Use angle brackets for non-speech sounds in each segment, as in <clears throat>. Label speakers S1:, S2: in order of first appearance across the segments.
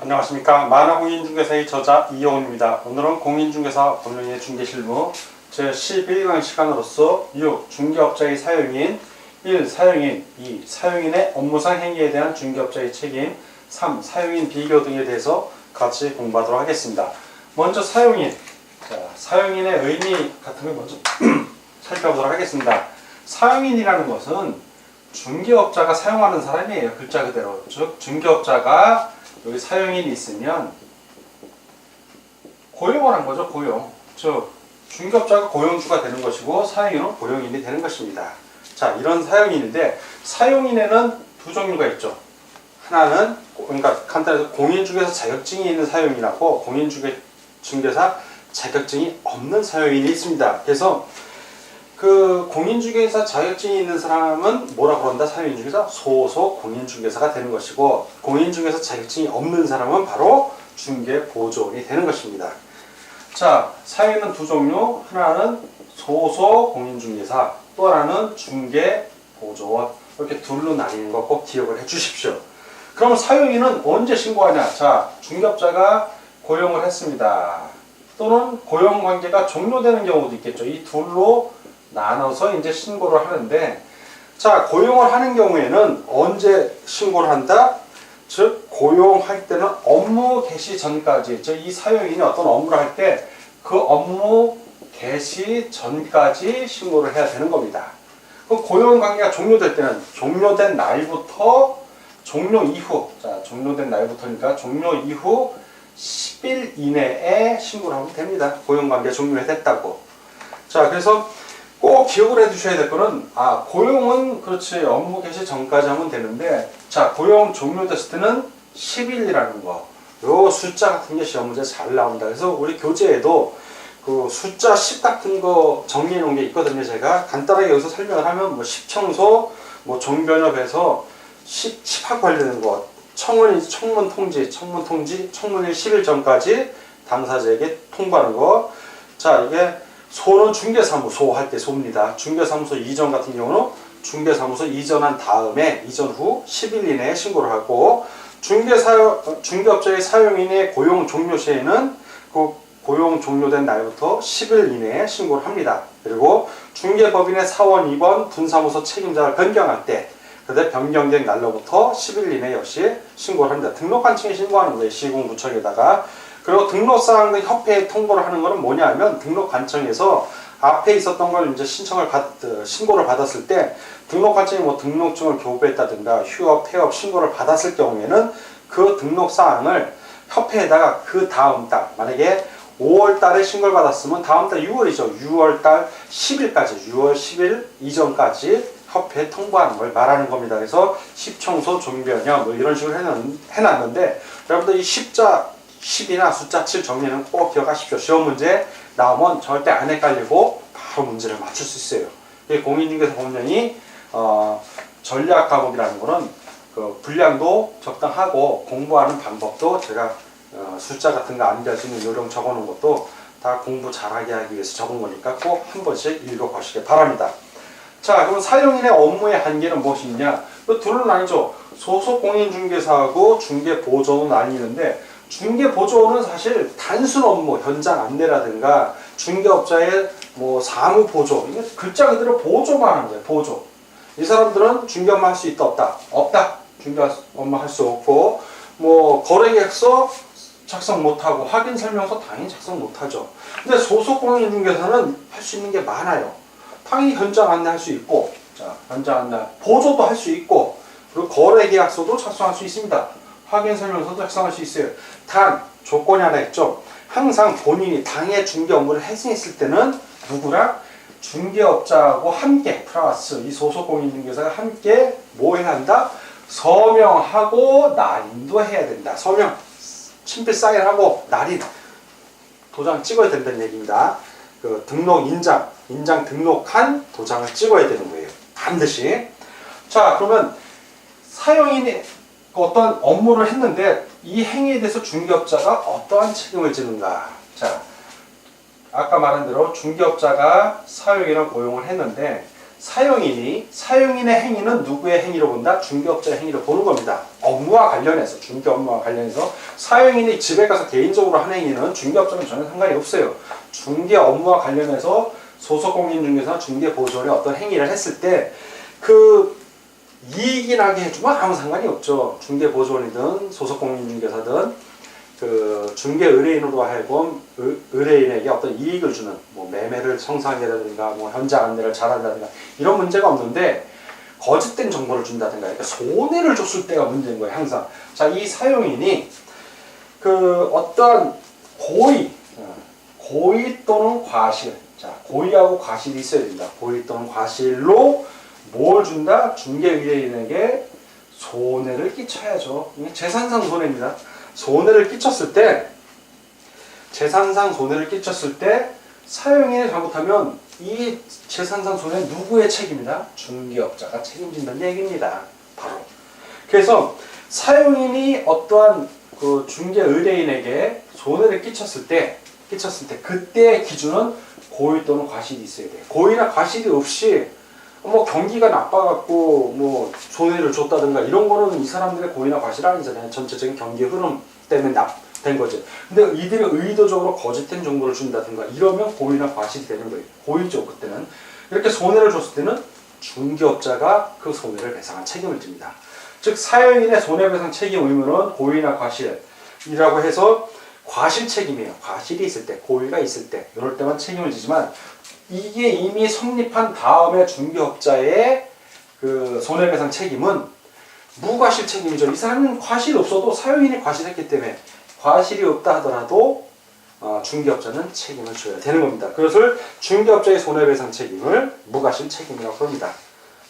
S1: 안녕하십니까 만화공인중개사의 저자 이영훈입니다. 오늘은 공인중개사 법령의 중개실무 제11강 시간으로서 6. 중개업자의 사용인 1. 사용인 2. 사용인의 업무상 행위에 대한 중개업자의 책임 3. 사용인 비교 등에 대해서 같이 공부하도록 하겠습니다. 먼저 사용인 자, 사용인의 의미 같은 걸 먼저 <clears throat> 살펴보도록 하겠습니다. 사용인이라는 것은 중개업자가 사용하는 사람이에요. 글자 그대로. 즉 중개업자가 여기 사용인이 있으면 고용을 한 거죠. 고용. 즉 중개업자가 고용주가 되는 것이고 사용인은 고용인이 되는 것입니다. 자 이런 사용인인데 사용인에는 두 종류가 있죠. 하나는 그러니까 간단해서 공인중개사 자격증이 있는 사용인하고 공인중개사 자격증이 없는 사용인이 있습니다. 그래서 그 공인중개사 자격증이 있는 사람은 뭐라 그런다? 사용인중개사 소속 공인중개사가 되는 것이고 공인중개사 자격증이 없는 사람은 바로 중개보조원이 되는 것입니다. 자, 사용인은 두 종류. 하나는 소속 공인중개사, 또 하나는 중개보조원. 이렇게 둘로 나뉘는 거 꼭 기억을 해 주십시오. 그럼 사용인은 언제 신고하냐? 자, 중개업자가 고용을 했습니다. 또는 고용 관계가 종료되는 경우도 있겠죠. 이 둘로 나눠서 이제 신고를 하는데 자 고용을 하는 경우에는 언제 신고를 한다? 즉 고용할 때는 업무 개시 전까지 즉 이 사용인이 어떤 업무를 할 때 그 업무 개시 전까지 신고를 해야 되는 겁니다. 그 고용 관계가 종료될 때는 종료된 날부터 종료 이후 자 종료된 날부터니까 종료 이후 10일 이내에 신고를 하면 됩니다. 고용 관계 종료됐다고. 자 그래서 꼭 기억을 해 두셔야 될 거는 아 고용은 그렇지 업무 개시 전까지 하면 되는데 자 고용 종료 됐을 때는 10일이라는 거. 요 숫자 같은 게 시험 문제 잘 나온다. 그래서 우리 교재에도 그 숫자 10 같은 거 정리해 놓은 게 있거든요. 제가 간단하게 여기서 설명을 하면 뭐 10청소, 뭐 종변협에서 10, 10학 관련된 거, 청문, 청문 통지, 청문 통지, 청문일 10일 전까지 당사자에게 통보하는 거. 자, 이게 소는 중개사무소 할 때 소입니다. 중개사무소 이전 같은 경우는 중개사무소 이전한 다음에 이전 후 10일 이내에 신고를 하고 중개사 중개업자의 사용인의 고용 종료 시에는 그 고용 종료된 날부터 10일 이내에 신고를 합니다. 그리고 중개법인의 사원 2번 분사무소 책임자를 변경할 때 그때 변경된 날로부터 10일 이내 역시 신고를 합니다. 등록관청에 신고하는 거예요. 시공구청에다가 그리고 등록사항 등 협회에 통보를 하는 것은 뭐냐면 등록관청에서 앞에 있었던 걸 이제 신청을 받, 어, 신고를 받았을 때 등록관청이 뭐 등록증을 교부했다든가 휴업, 폐업 신고를 받았을 경우에는 그 등록사항을 협회에다가 그 다음 달 만약에 5월 달에 신고를 받았으면 다음 달 6월이죠. 6월 달 10일까지 6월 10일 이전까지 협회에 통보하는 걸 말하는 겁니다. 그래서 10청소 종변형 뭐 이런 식으로 해놨, 해놨는데 여러분들 이 십자 10이나 숫자 7 정리는 꼭 기억하십시오. 시험 문제 나오면 절대 안 헷갈리고 바로 문제를 맞출 수 있어요. 이 공인중개사 법령이 어, 전략 과목이라는 거는 그 분량도 적당하고 공부하는 방법도 제가 어, 숫자 같은 거 암기할 수 있는 요령 적어놓은 것도 다 공부 잘하게 하기 위해서 적은 거니까 꼭 한 번씩 읽어보시기 바랍니다. 자, 그럼 사용인의 업무의 한계는 무엇이냐? 그 둘로 나뉘죠. 소속 공인중개사하고 중개보조는 나뉘는데 중개 보조는 사실 단순 업무, 현장 안내라든가 중개업자의 뭐 사무 보조, 이게 글자 그대로 보조만 하는 거예요. 보조. 이 사람들은 중개 업무 할 수 있다 없다? 없다. 중개 업무 할 수 없고 뭐 거래계약서 작성 못하고 확인 설명서 당연히 작성 못하죠. 근데 소속 공인중개사는 할 수 있는 게 많아요. 당연히 현장 안내 할 수 있고, 자 현장 안내 보조도 할 수 있고, 그리고 거래계약서도 작성할 수 있습니다. 확인 설명서도 작성할 수 있어요. 단 조건이 하나 있죠. 항상 본인이 당해 중개 업무를 해승했을 때는 누구랑 중개업자하고 함께 플러스 이 소속 공인중개사가 함께 뭐 해야 한다? 서명하고 날인도 해야 된다. 서명 친필 사인하고 날인 도장 찍어야 된다는 얘기입니다. 그 등록 인장 인장 등록한 도장을 찍어야 되는 거예요. 반드시. 자 그러면 사용인이 어떤 업무를 했는데 이 행위에 대해서 중개업자가 어떠한 책임을 지는가? 자, 아까 말한 대로 중개업자가 사용이랑 고용을 했는데 사용인이 사용인의 행위는 누구의 행위로 본다? 중개업자의 행위로 보는 겁니다. 업무와 관련해서 중개 업무와 관련해서 사용인이 집에 가서 개인적으로 한 행위는 중개업자는 전혀 상관이 없어요. 중개 업무와 관련해서 소속공인중개사나 중개 보조원이 어떤 행위를 했을 때그 이익이 나게 해주면 아무 상관이 없죠. 중개 보조원이든 소속 공인중개사든 그 중개 의뢰인으로 하여금 의- 의뢰인에게 어떤 이익을 주는 뭐 매매를 성사하게라든가 뭐 현장 안내를 잘한다든가 이런 문제가 없는데 거짓된 정보를 준다든가 이렇게 손해를 줬을 때가 문제인 거예요 항상. 자이 사용인이 그 어떠한 고의 어, 고의 또는 과실. 자 고의하고 과실이 있어야 된다. 고의 또는 과실로 뭘 준다 중개 의뢰인에게 손해를 끼쳐야죠 재산상 손해입니다 손해를 끼쳤을 때 재산상 손해를 끼쳤을 때 사용인이 잘못하면 이 재산상 손해 누구의 책임이다? 중개업자가 책임진다는 얘기입니다. 바로. 그래서 사용인이 어떠한 그 중개 의뢰인에게 손해를 끼쳤을 때 끼쳤을 때 그때의 기준은 고의 또는 과실이 있어야 돼. 고의나 과실이 없이 뭐 경기가 나빠갖고 뭐 손해를 줬다든가 이런 거는 이 사람들의 고의나 과실 아니잖아요. 전체적인 경기 흐름 때문에 납된 거지. 근데 이들이 의도적으로 거짓된 정보를 준다든가 이러면 고의나 과실이 되는 거예요. 고의죠 그때는. 이렇게 손해를 줬을 때는 중개업자가 그 손해를 배상한 책임을 집니다. 즉 사용인의 손해배상 책임 의무는 고의나 과실이라고 해서 과실 책임이에요. 과실이 있을 때, 고의가 있을 때, 이럴 때만 책임을 지지만 이게 이미 성립한 다음에 중개업자의 그 손해배상 책임은 무과실 책임이죠. 이 사람은 과실이 없어도 사용인이 과실했기 때문에 과실이 없다 하더라도 어, 중개업자는 책임을 져야 되는 겁니다. 그것을 중개업자의 손해배상 책임을 무과실 책임이라고 합니다.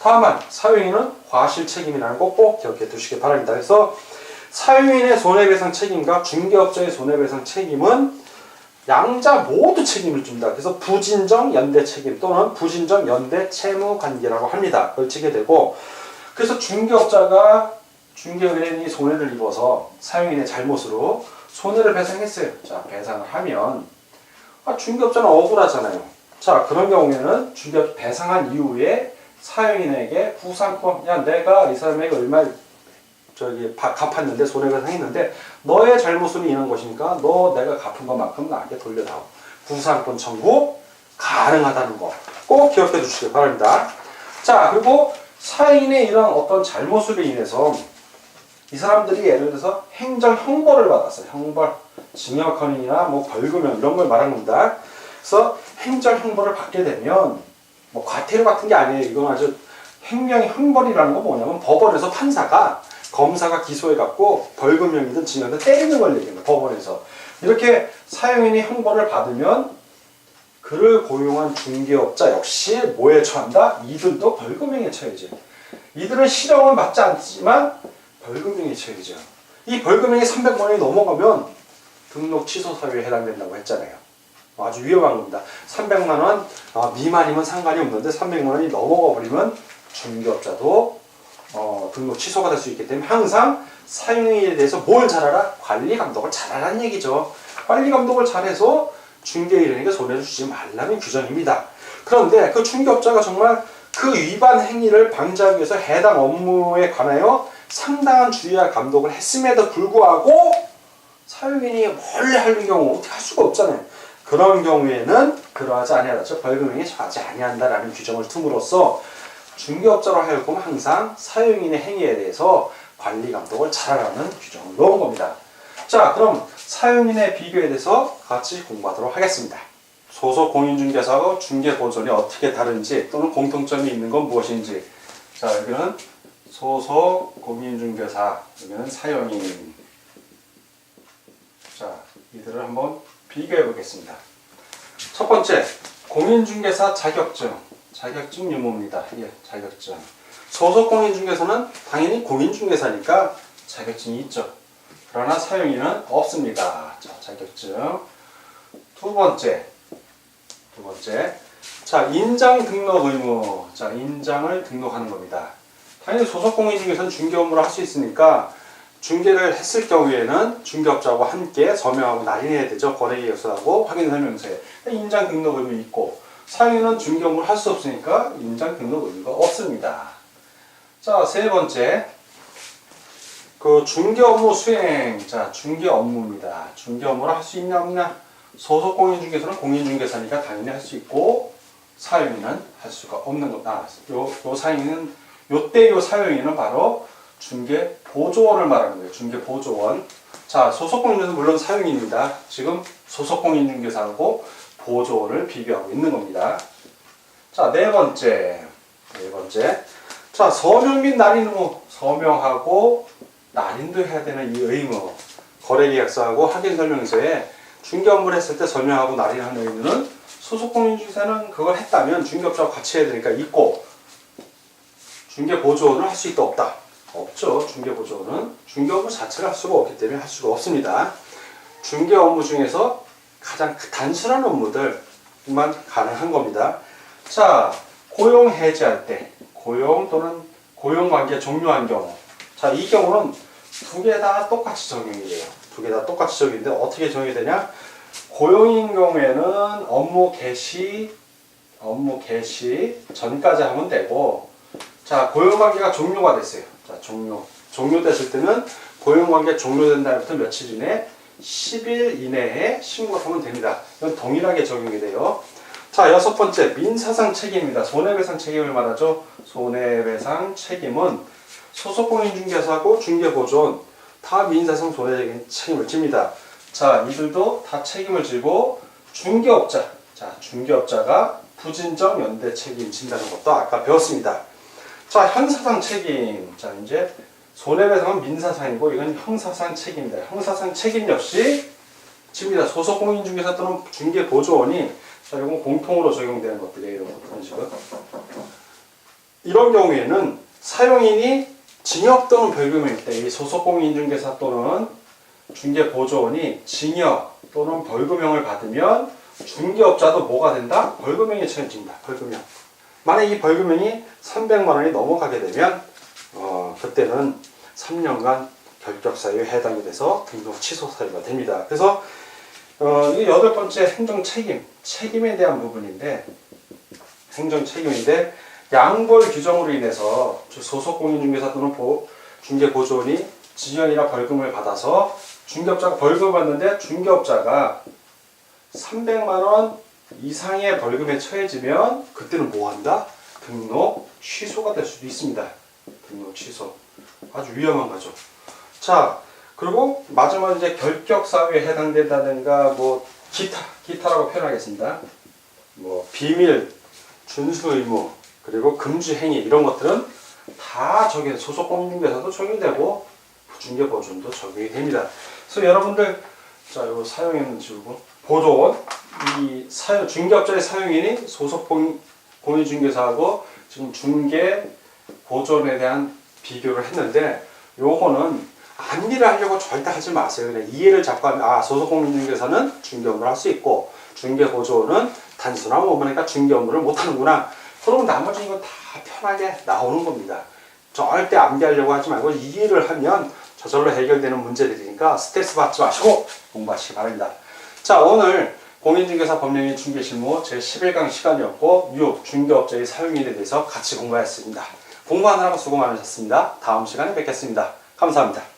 S1: 다만 사용인은 과실 책임이라는 거 꼭 기억해 두시기 바랍니다. 그래서 사용인의 손해배상 책임과 중개업자의 손해배상 책임은 양자 모두 책임을 줍니다. 그래서 부진정 연대 책임 또는 부진정 연대 채무 관계라고 합니다. 걸치게 되고 그래서 중개업자가 중개의뢰인이 손해를 입어서 사용인의 잘못으로 손해를 배상했어요. 자 배상을 하면 아, 중개업자는 억울하잖아요. 자 그런 경우에는 중개업 배상한 이후에 사용인에게 구상권 야 내가 이 사람에게 얼마 저기 바- 갚았는데 손해배상했는데 너의 잘못은 인한 것이니까 너 내가 갚은 것만큼 나에게 돌려다오. 구상권 청구 가능하다는 거 꼭 기억해 주시기 바랍니다. 자 그리고 사인의 이런 어떤 잘못으로 인해서 이 사람들이 예를 들어서 행정 형벌을 받았어요. 형벌, 징역형이나 뭐 벌금형 이런 걸 말한 겁니다. 그래서 행정 형벌을 받게 되면 뭐 과태료 같은 게 아니에요. 이건 아주 행명 형벌이라는 건 뭐냐면 법원에서 판사가 검사가 기소해 갖고 벌금형이든 징역이든 때리는 걸 얘기합니다. 법원에서 이렇게 사용인이 형벌을 받으면 그를 고용한 중개업자 역시 뭐에 처한다? 이들도 벌금형에 처해지. 이들은 실형을 받지 않지만 벌금형에 처해죠. 이 벌금형이 300만 원이 넘어가면 등록 취소 사유에 해당된다고 했잖아요. 아주 위험한 겁니다. 300만 원 아, 미만이면 상관이 없는데 300만 원이 넘어가 버리면 중개업자도 어, 등록 취소가 될 수 있기 때문에 항상 사용인에 대해서 뭘 잘하라? 관리 감독을 잘하라는 얘기죠. 관리 감독을 잘해서 중개인에게 손해를 주지 말라는 규정입니다. 그런데 그 중개업자가 정말 그 위반 행위를 방지하기 위해서 해당 업무에 관하여 상당한 주의와 감독을 했음에도 불구하고 사용인이 몰래 하는 경우 어떻게 할 수가 없잖아요. 그런 경우에는 그러하지 아니하다. 즉 벌금형에 처하지 아니한다라는 규정을 tum으로써 중개업자로 하여금 항상 사용인의 행위에 대해서 관리 감독을 잘하라는 규정을 넣은 겁니다. 자, 그럼 사용인의 비교에 대해서 같이 공부하도록 하겠습니다. 소속 공인중개사하고 중개보존이 어떻게 다른지 또는 공통점이 있는 건 무엇인지. 자, 여기는 소속 공인중개사, 여기는 사용인. 자, 이들을 한번 비교해 보겠습니다. 첫 번째, 공인중개사 자격증. 자격증 유무입니다. 예, 자격증. 소속 공인중개사는 당연히 공인중개사니까 자격증이 있죠. 그러나 사용인은 없습니다. 자, 자격증. 두 번째. 두 번째. 자, 인장 등록 의무. 자, 인장을 등록하는 겁니다. 당연히 소속 공인중개사는 중개 업무를 할 수 있으니까 중개를 했을 경우에는 중개업자와 함께 서명하고 날인해야 되죠. 거래계약서하고 확인 설명서에 인장 등록 의무 있고 중개 업무를 할 수 없으니까 임장 등록 의무가 없습니다. 자, 세 번째. 그 중개 업무 수행. 자, 중개 업무입니다. 중개 업무를 할 수 있냐 없냐? 소속 공인중개사는 공인중개사니까 당연히 할 수 있고 사용인은 할 수가 없는 것. 아, 요, 요 사용인은 요때 요 사용인은 바로 중개 보조원을 말하는 거예요. 중개 보조원. 자, 소속 공인중개사는 물론 사용인입니다. 지금 소속 공인중개사하고 보조원을 비교하고 있는 겁니다. 자, 네 번째. 네 번째. 자, 서명 및 날인 의무. 서명하고 날인도 해야 되는 이 의무. 거래계약서하고 확인설명서에 중개 업무를 했을 때 설명하고 날인하는 의무는 소속 공인중개사는 그걸 했다면 중개업자와 같이 해야 되니까 있고 중개 보조원을 할 수 있다 없다. 없죠. 중개 보조원은 중개 업무 자체를 할 수가 없기 때문에 할 수가 없습니다. 중개 업무 중에서 가장 단순한 업무들만 가능한 겁니다. 자, 고용 해지할 때, 고용 또는 고용 관계 종료한 경우. 자, 이 경우는 두 개 다 똑같이 적용이 돼요. 두 개 다 똑같이 적용이 되는데 어떻게 적용이 되냐? 고용인 경우에는 업무 개시, 업무 개시 전까지 하면 되고, 자, 고용 관계가 종료가 됐어요. 자, 종료. 종료됐을 때는 고용 관계 종료된 날부터 며칠 이내 10일 이내에 신고하면 됩니다. 이건 동일하게 적용이 돼요. 자, 여섯 번째 민사상 책임입니다. 손해배상 책임을 말하죠. 손해배상 책임은 소속 공인중개사하고 중개보조원 다 민사상 손해적인 책임을 집니다. 자, 이들도 다 책임을 지고 중개업자, 자, 중개업자가 부진정 연대 책임 진다는 것도 아까 배웠습니다. 자, 형사상 책임. 자, 이제 손해배상은 민사상이고 이건 형사상 책임입니다. 형사상 책임 역시 집니다. 소속 공인중개사 또는 중개보조원이 자, 이건 공통으로 적용되는 것들이에요. 이런 식으로. 이런 경우에는 사용인이 징역 또는 벌금일 때 이 소속 공인중개사 또는 중개보조원이 징역 또는 벌금형을 받으면 중개업자도 뭐가 된다? 벌금형에 처해집니다. 벌금형. 만약 이 벌금형이 300만 원이 넘어가게 되면 어, 그때는 3년간 결격 사유에 해당이 돼서 등록 취소 사유가 됩니다. 그래서 어, 이 여덟 번째 행정 책임, 책임에 대한 부분인데 행정 책임인데 양벌 규정으로 인해서 즉 소속 공인중개사 또는 보, 중개보조원이 징역이나 벌금을 받아서 중개업자가 벌금을 받는데 중개업자가 300만 원 이상의 벌금에 처해지면 그때는 뭐 한다? 등록 취소가 될 수도 있습니다. 등록 취소. 아주 위험한 거죠. 자, 그리고 마지막 이제 결격 사유에 해당된다든가 뭐 기타 기타라고 표현하겠습니다. 뭐 비밀, 준수 의무, 그리고 금지 행위 이런 것들은 다 적용 소속 공인중개사도 적용되고 중개 보존도 적용이 됩니다. 그래서 여러분들 자, 요 사용인은 지우고 보존 이 사용 중개업자의 사용인이 소속 공인 공인중개사하고 지금 중개 보존에 대한 비교를 했는데 요거는 안리를 하려고 절대 하지 마세요. 그냥 이해를 잡고 하면 아 소속 공인중개사는 중개 업무를 할 수 있고 중개 보조는 단순한 업무니까 중개 업무를 못 하는구나. 그러면 나머지 이거 다 편하게 나오는 겁니다. 절대 암기하려고 하지 말고 이해를 하면 저절로 해결되는 문제들이니까 스트레스 받지 마시고 공부하시기 바랍니다. 자 오늘 공인중개사 법령의 중개실무 제11강 시간이었고 6 중개업자의 사용인에 대해서 같이 공부했습니다. 공부하느라고 수고 많으셨습니다. 다음 시간에 뵙겠습니다. 감사합니다.